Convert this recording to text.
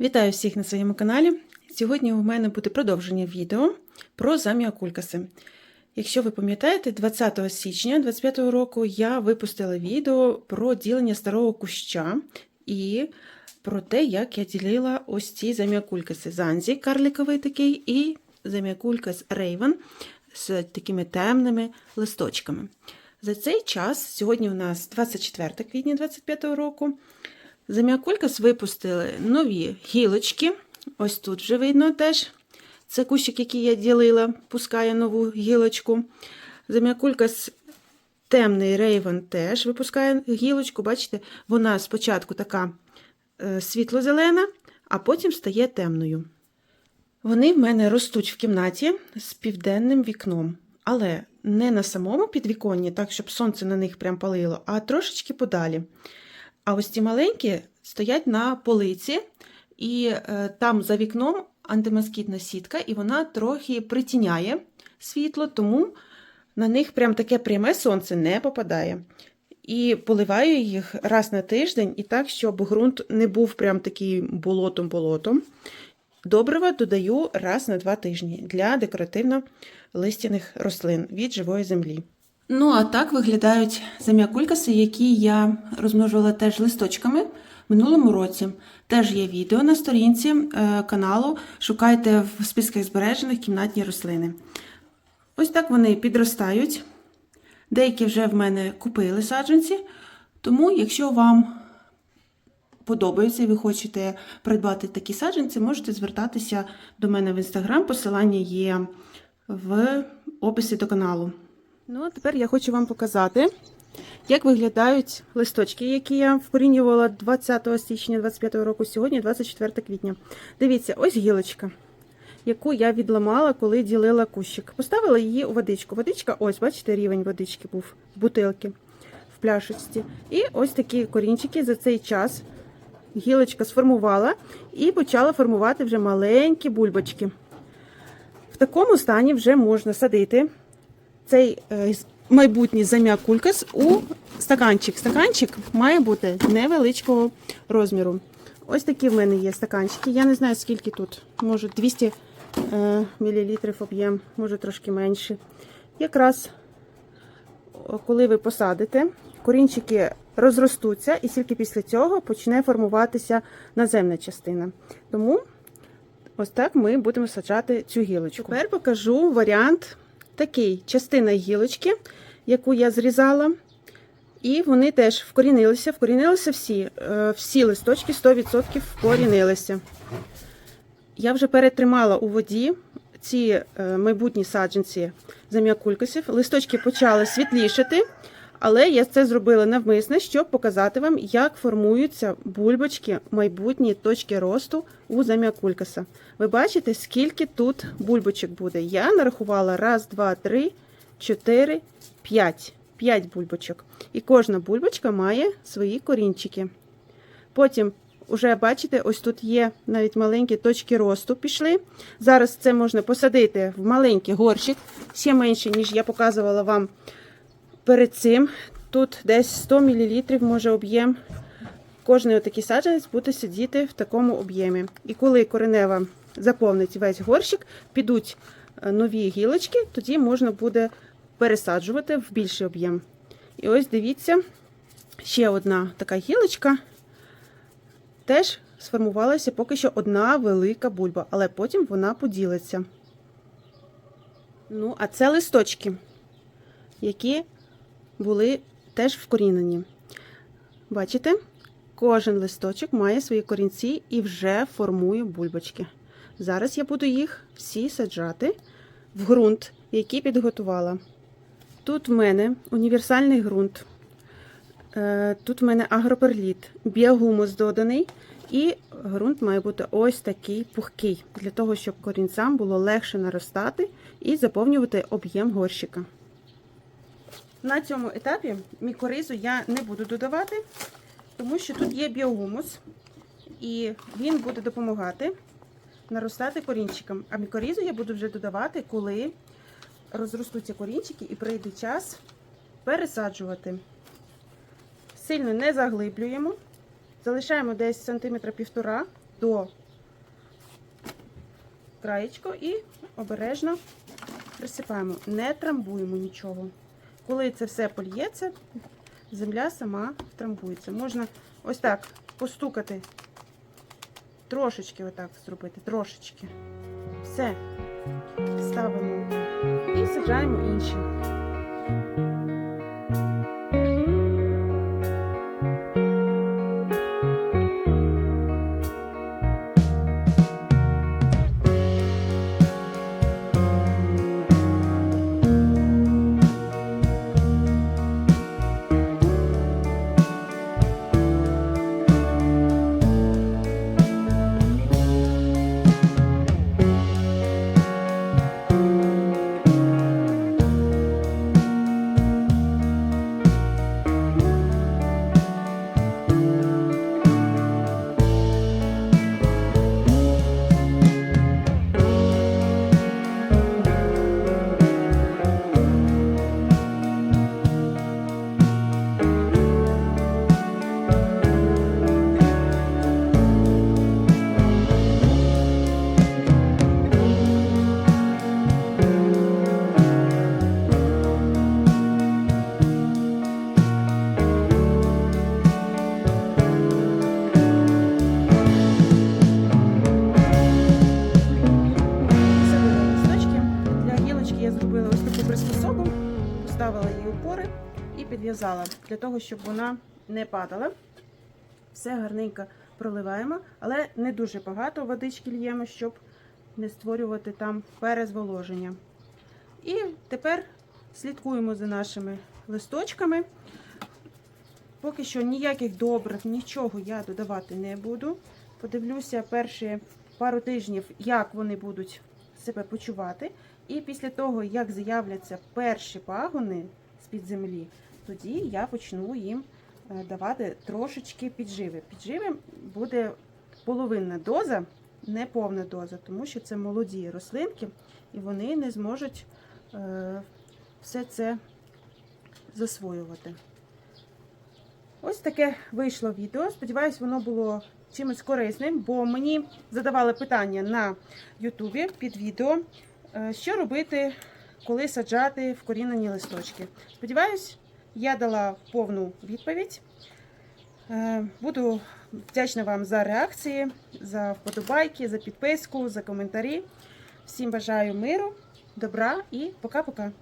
Вітаю всіх на своєму каналі. Сьогодні у мене буде продовження відео про заміакулькаси. Якщо ви пам'ятаєте, 20 січня 2025 року я випустила відео про ділення старого куща і про те, як я ділила ось ці заміакулькаси. Занзі, карликовий такий, і заміакулькас Raven з такими темними листочками. За цей час, сьогодні у нас 24 квітня 2025 року, Заміакулькас випустили нові гілочки. Ось тут вже видно теж. Це кущик, який я ділила, пускає нову гілочку. Заміакулькас темний рейвен теж випускає гілочку. Бачите, вона спочатку така е, світло-зелена, а потім стає темною. Вони в мене ростуть в кімнаті з південним вікном, але не на самому підвіконні, так, щоб сонце на них прям палило, а трошечки подалі. А ось ці маленькі стоять на полиці, і е, там за вікном антимоскітна сітка, і вона трохи притіняє світло, тому на них прям таке пряме сонце не попадає. І поливаю їх раз на тиждень, і так, щоб ґрунт не був прям такий болотом-болотом. Добрива додаю раз на два тижні для декоративно-листяних рослин від живої землі. Ну, а так виглядають зам'якулькаси, які я розмножувала теж листочками минулому році. Теж є відео на сторінці е, каналу. Шукайте в списках збережених кімнатні рослини. Ось так вони підростають. Деякі вже в мене купили саджанці. Тому, якщо вам подобається і ви хочете придбати такі саджанці, можете звертатися до мене в інстаграм. Посилання є в описі до каналу. Ну, а тепер я хочу вам показати, як виглядають листочки, які я вкорінювала 20 січня 25 року, сьогодні 24 квітня. Дивіться, ось гілочка, яку я відламала, коли ділила кущик. Поставила її у водичку. Водичка, ось, бачите, рівень водички був в бутилки, в пляшечці. І ось такі корінчики за цей час гілочка сформувала і почала формувати вже маленькі бульбочки. В такому стані вже можна садити цей е, майбутній зам'як кулькас у стаканчик. Стаканчик має бути невеличкого розміру. Ось такі в мене є стаканчики. Я не знаю, скільки тут. Може 200 е, мл об'єм, може трошки менше. Якраз, коли ви посадите, корінчики розростуться, і тільки після цього почне формуватися наземна частина. Тому ось так ми будемо саджати цю гілочку. Тепер покажу варіант такий частина гілочки, яку я зрізала. І вони теж вкорінилися, вкорінилися всі, е, всі листочки 100% вкорінилися. Я вже перетримала у воді ці е, майбутні саджанці зам'якулькосів. Листочки почали світлішати, але я це зробила навмисно, щоб показати вам, як формуються бульбочки, майбутні точки росту у зам'якулькаса. Ви бачите, скільки тут бульбочок буде. Я нарахувала раз, два, три, чотири, п'ять. П'ять бульбочок. І кожна бульбочка має свої корінчики. Потім, уже бачите, ось тут є навіть маленькі точки росту пішли. Зараз це можна посадити в маленький горщик, ще менше, ніж я показувала вам перед цим. Тут десь 100 мл може об'єм. Кожний отакий саджанець буде сидіти в такому об'ємі. І коли коренева заповнить весь горщик, підуть е, нові гілочки, тоді можна буде пересаджувати в більший об'єм. І ось дивіться, ще одна така гілочка. Теж сформувалася поки що одна велика бульба, але потім вона поділиться. Ну, а це листочки, які були теж вкорінені. Бачите? Кожен листочок має свої корінці і вже формує бульбочки. Зараз я буду їх всі саджати в ґрунт, який підготувала. Тут в мене універсальний ґрунт, Е, тут в мене агроперліт, біогумус доданий, і ґрунт має бути ось такий пухкий, для того, щоб корінцям було легше наростати і заповнювати об'єм горщика. На цьому етапі мікоризу я не буду додавати, тому що тут є біогумус, і він буде допомагати наростати корінчикам. А мікоризу я буду вже додавати, коли розростуться корінчики і прийде час пересаджувати. Сильно не заглиблюємо. Залишаємо десь сантиметра півтора до краєчко і обережно присипаємо. Не трамбуємо нічого. Коли це все польється, земля сама втрамбується. Можна ось так постукати, трошечки отак зробити, трошечки. Все. Ставимо і сажаємо інші. Опори і підв'язала для того, щоб вона не падала. Все гарненько проливаємо, але не дуже багато водички льємо, щоб не створювати там перезволоження. І тепер слідкуємо за нашими листочками. Поки що ніяких добрив, нічого я додавати не буду. Подивлюся перші пару тижнів, як вони будуть себе почувати. І після того, як з'являться перші пагони з-під землі, тоді я почну їм е, давати трошечки підживи. Підживи буде половинна доза, не повна доза, тому що це молоді рослинки, і вони не зможуть е, все це засвоювати. Ось таке вийшло відео. Сподіваюсь, воно було чимось корисним, бо мені задавали питання на Ютубі під відео, е, що робити, коли саджати вкорінені листочки. Сподіваюсь, я дала повну відповідь. Е, Буду вдячна вам за реакції, за вподобайки, за підписку, за коментарі. Всім бажаю миру, добра і пока-пока.